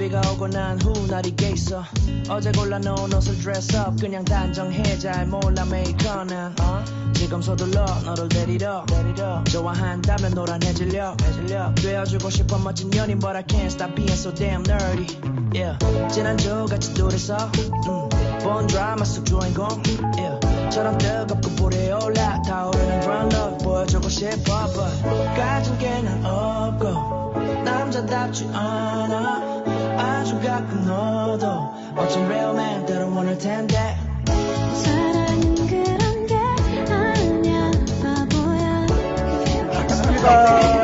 비가 오고 난 후 날이 개 있어. 어제 골라놓은 옷을 dress up 그냥 단정해 잘 몰라 메이커는 어? 지금 서둘러 너를 데리러. 데리러. 좋아한다면 노란해질려. 해질려. 되어주고 싶어 멋진 연인 but I can't stop being so damn nerdy. Yeah. 지난주 같이 둘이서 음, 본 드라마 속 주인공 yeah. 처럼 뜨겁고 불이 올라 타오르는 ground love 보여주고 싶어 but 가진 게 난 없고 남자답지 않아 가끔 너도 멋진 real man 때론 원할 텐데. 사랑은 그런 게 아니야. 바보야. I'm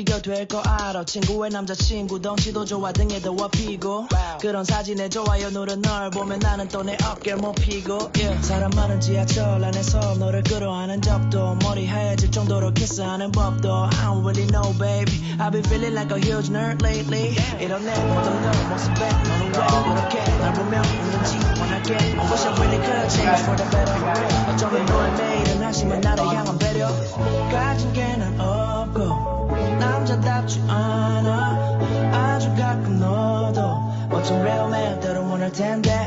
비교 될 거 알아. 친구의 남자친구 덩치도 좋아 등에 더워 피고. 그런 사진에 좋아요 누른 널 보면 나는 또 내 어깨를 못 피고. Yeah. 사람 많은 지하철 안에서 너를 끌어안은 적도 머리 하얘질 정도로 키스하는 법도. I don't really know baby. I've been feeling like a huge nerd lately. 이런 내 모든 널 모습에 너는 왜 그렇게 날 보면 웃는지 원할게. Wish I really could change for the better. 어쩌면 너의 매일은 한심한 나를 향한 배려. 가진 게 난 없고 남자답지 않아. 아주 가끔 너도 멋진 real man 때론 원할 텐데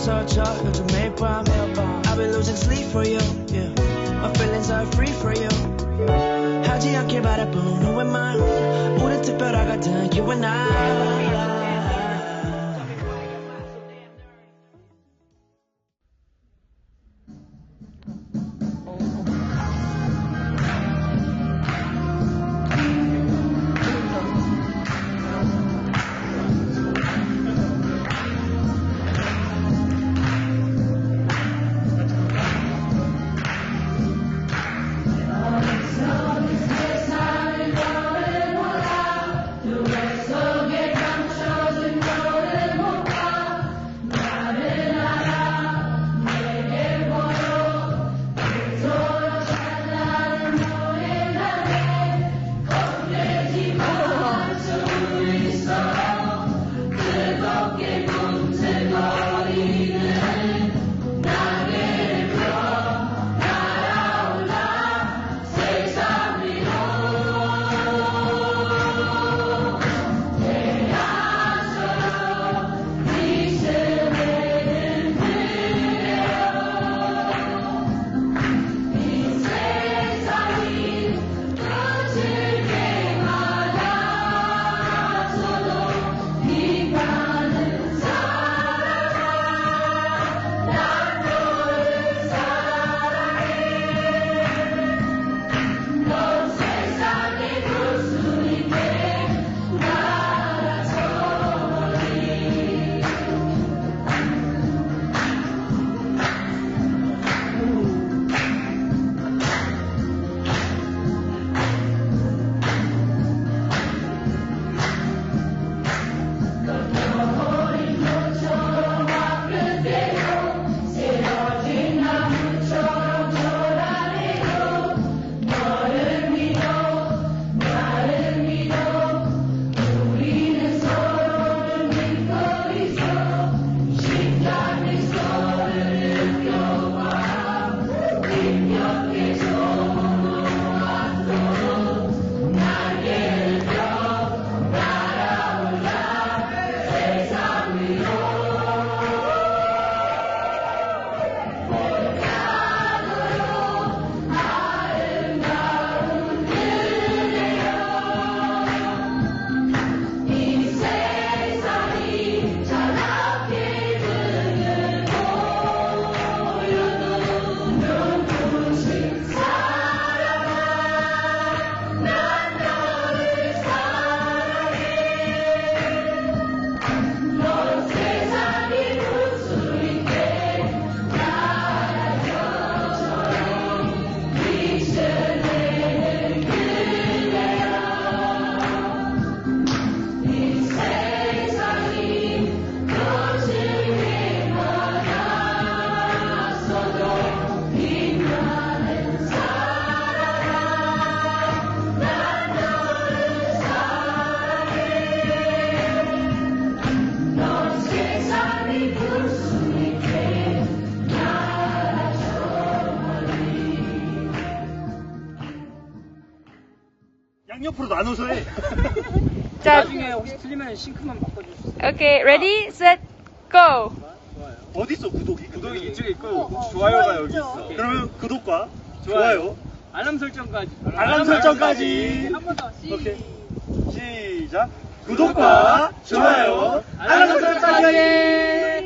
잠을 설쳐 요즘 매일 밤 I've been losing sleep for you, yeah My feelings are free for you 하지 않길 바라본 후회 만 우리 특별하거든 You and I 양옆으로 나눠서 해. 자, 나중에 혹시 틀리면 싱크만 바꿔주세요. 오케이, ready, set, go. 어디 있어 구독이? 구독이 이쪽에 있고 좋아요가 여기 있어. 그러면 구독과 좋아요. 좋아요, 알람 설정까지. 알람 설정까지. 한 번 더. 오케이. 시작. 구독과 좋아요, 알람 설정까지.